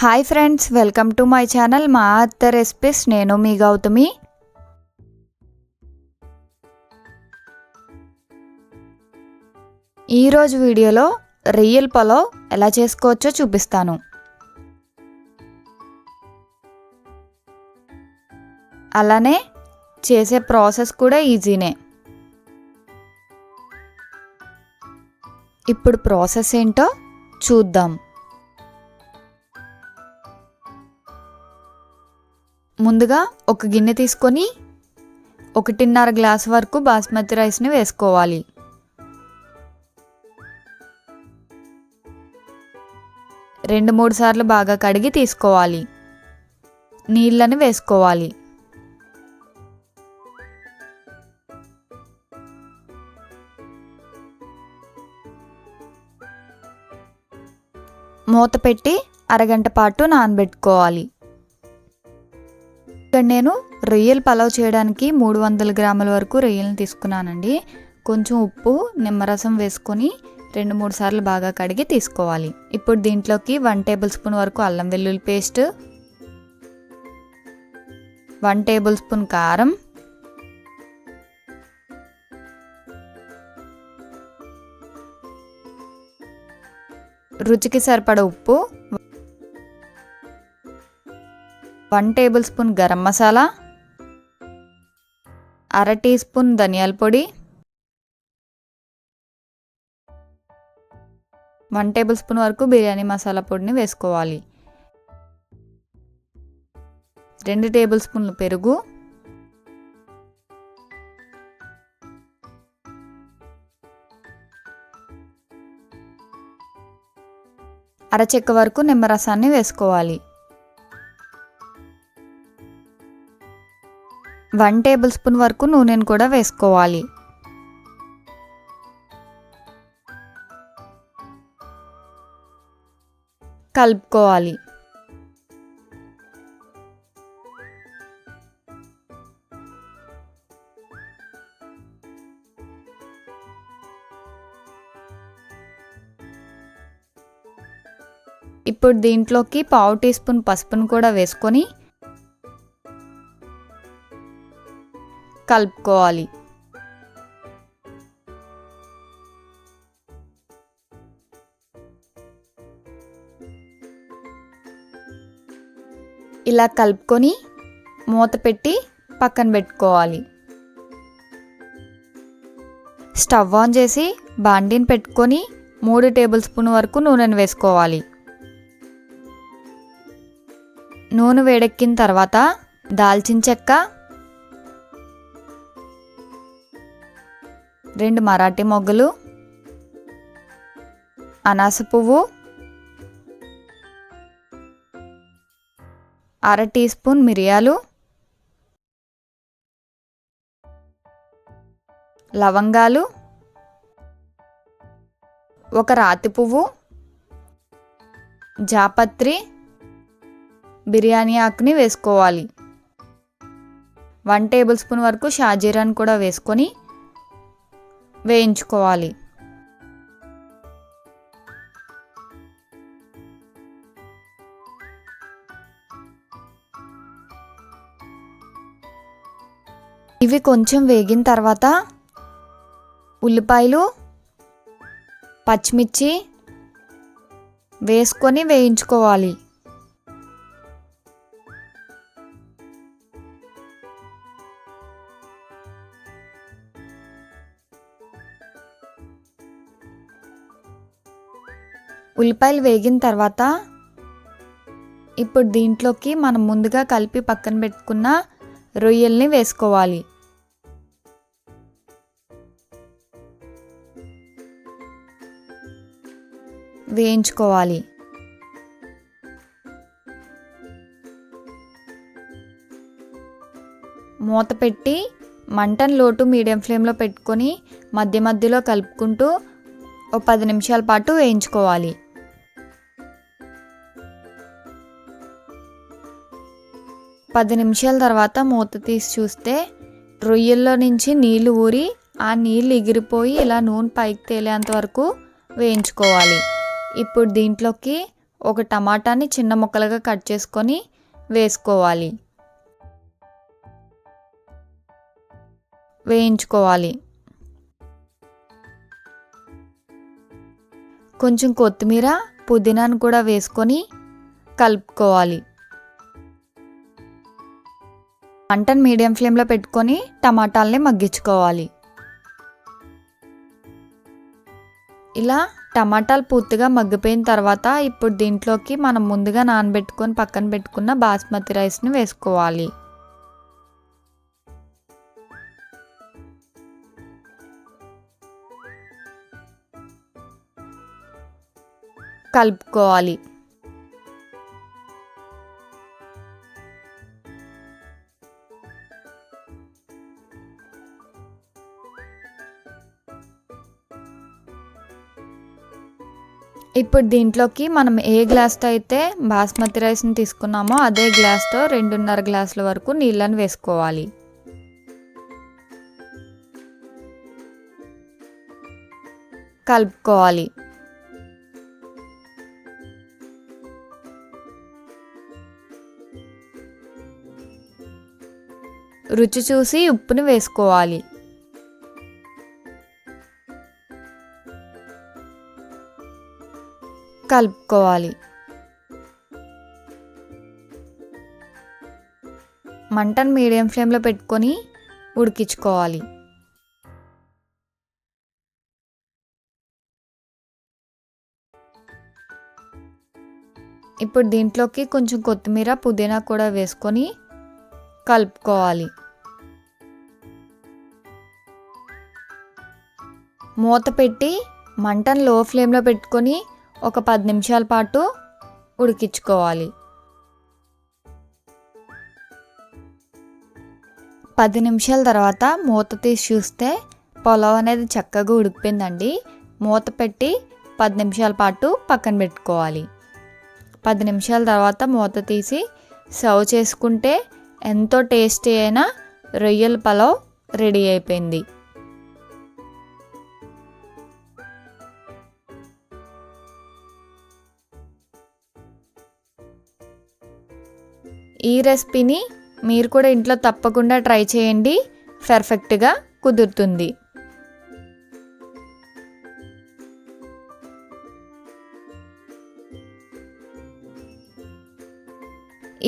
Hi friends welcome to my channel మా అత్త recipes నేను మీ గౌతమి. ఈరోజు వీడియోలో రొయ్యల పలావ్ ఎలా చేసుకోవచ్చో చూపిస్తాను. అలానే చేసే ప్రాసెస్ కూడా ఈజీనే. ఇప్పుడు ప్రాసెస్ ఏంటో చూద్దాం. ముందుగా ఒక గిన్నె తీసుకొని ఒకటిన్నర గ్లాస్ వరకు బాస్మతి రైస్ని వేసుకోవాలి. రెండు మూడు సార్లు బాగా కడిగి తీసుకోవాలి. నీళ్ళని వేసుకోవాలి. మూత పెట్టి అరగంట పాటు నానబెట్టుకోవాలి. ఇక్కడ నేను రొయ్యలు పలావ్ చేయడానికి మూడు వందల గ్రాముల వరకు రొయ్యలను తీసుకున్నానండి. కొంచెం ఉప్పు నిమ్మరసం వేసుకొని రెండు మూడు సార్లు బాగా కడిగి తీసుకోవాలి. ఇప్పుడు దీంట్లోకి వన్ టేబుల్ స్పూన్ వరకు అల్లం వెల్లుల్లి పేస్ట్ వన్ టేబుల్ స్పూన్ కారం రుచికి సరిపడ ఉప్పు one tablespoon garam masala అర టీ స్పూన్ ధనియాల పొడి వన్ టేబుల్ స్పూన్ వరకు బిర్యానీ మసాలా పొడిని వేసుకోవాలి. రెండు టేబుల్ స్పూన్లు పెరుగు అరచెక్క వరకు నిమ్మరసాన్ని వేసుకోవాలి. వన్ టేబుల్ స్పూన్ వరకు నూనెను కూడా వేసుకోవాలి. కలుపుకోవాలి. ఇప్పుడు దీంట్లోకి పావు టీ స్పూన్ పసుపును కూడా వేసుకొని కలుపుకోవాలి. ఇలా కలుపుకొని మూత పెట్టి పక్కన పెట్టుకోవాలి. స్టవ్ ఆన్ చేసి బాండీని పెట్టుకొని మూడు టేబుల్ స్పూన్ వరకు నూనెను వేసుకోవాలి. నూనె వేడెక్కిన తర్వాత దాల్చిన చెక్క రెండు మరాఠీ మొగ్గలు అనాస పువ్వు అర టీ స్పూన్ మిరియాలు లవంగాలు ఒక రాతి పువ్వు జాపత్రి బిర్యానీ ఆకుని వేసుకోవాలి. వన్ టేబుల్ స్పూన్ వరకు షాజీరాని కూడా వేసుకొని వేయించుకోవాలి. ఇవి కొంచెం వేగిన తర్వాత ఉల్లిపాయలు పచ్చిమిర్చి వేసుకొని వేయించుకోవాలి. ఉల్లిపాయలు వేగిన తర్వాత ఇప్పుడు దీంట్లోకి మనం ముందుగా కలిపి పక్కన పెట్టుకున్న రొయ్యల్ని వేసుకోవాలి. వేయించుకోవాలి. మూత పెట్టి మంటను లోటు మీడియం ఫ్లేమ్లో పెట్టుకొని మధ్య మధ్యలో కలుపుకుంటూ ఒక పది నిమిషాల పాటు వేయించుకోవాలి. పది నిమిషాల తర్వాత మూత తీసి చూస్తే రొయ్యల్లో నుంచి నీళ్ళు ఊరి ఆ నీళ్ళు ఎగిరిపోయి ఇలా నూనె పైకి తేలేంత వరకు వేయించుకోవాలి. ఇప్పుడు దీంట్లోకి ఒక టమాటాని చిన్న ముక్కలుగా కట్ చేసుకొని వేసుకోవాలి. వేయించుకోవాలి. కొంచెం కొత్తిమీర పుదీనాను కూడా వేసుకొని కలుపుకోవాలి. మంటను మీడియం ఫ్లేమ్లో పెట్టుకొని టమాటాలని మగ్గించుకోవాలి. ఇలా టమాటాలు పూర్తిగా మగ్గిపోయిన తర్వాత ఇప్పుడు దీంట్లోకి మనం ముందుగా నానబెట్టుకొని పక్కన పెట్టుకున్న బాస్మతి రైస్ని వేసుకోవాలి. కలుపుకోవాలి. ఇప్పుడు దీంట్లోకి మనం ఏ గ్లాస్తో అయితే బాస్మతి రైస్ని తీసుకున్నామో అదే గ్లాస్తో రెండున్నర గ్లాసుల వరకు నీళ్ళని వేసుకోవాలి. కలుపుకోవాలి. రుచి చూసి ఉప్పుని వేసుకోవాలి. కలుపుకోవాలి. మంటను మీడియం ఫ్లేమ్లో పెట్టుకొని ఉడికించుకోవాలి. ఇప్పుడు దీంట్లోకి కొంచెం కొత్తిమీర పుదీనా కూడా వేసుకొని కలుపుకోవాలి. మూత పెట్టి మంటను లో ఫ్లేమ్లో పెట్టుకొని ఒక పది నిమిషాల పాటు ఉడికించుకోవాలి. పది నిమిషాల తర్వాత మూత తీసి చూస్తే పొలం అనేది చక్కగా ఉడికిపోయిందండి. మూత పెట్టి పది నిమిషాల పాటు పక్కన పెట్టుకోవాలి. పది నిమిషాల తర్వాత మూత తీసి సర్వ్ చేసుకుంటే ఎంతో టేస్టీ అయిన రొయ్యల పలావ్ రెడీ అయిపోయింది. ఈ రెసిపీని మీరు కూడా ఇంట్లో తప్పకుండా ట్రై చేయండి. పర్ఫెక్ట్గా కుదురుతుంది.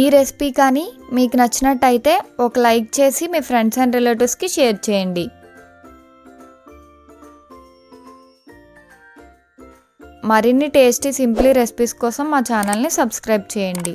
ఈ రెసిపీ కానీ మీకు నచ్చినట్టయితే ఒక లైక్ చేసి మీ ఫ్రెండ్స్ అండ్ రిలేటివ్స్కి షేర్ చేయండి. మరిన్ని టేస్టీ సింప్లీ రెసిపీస్ కోసం మా ఛానల్ని సబ్స్క్రైబ్ చేయండి.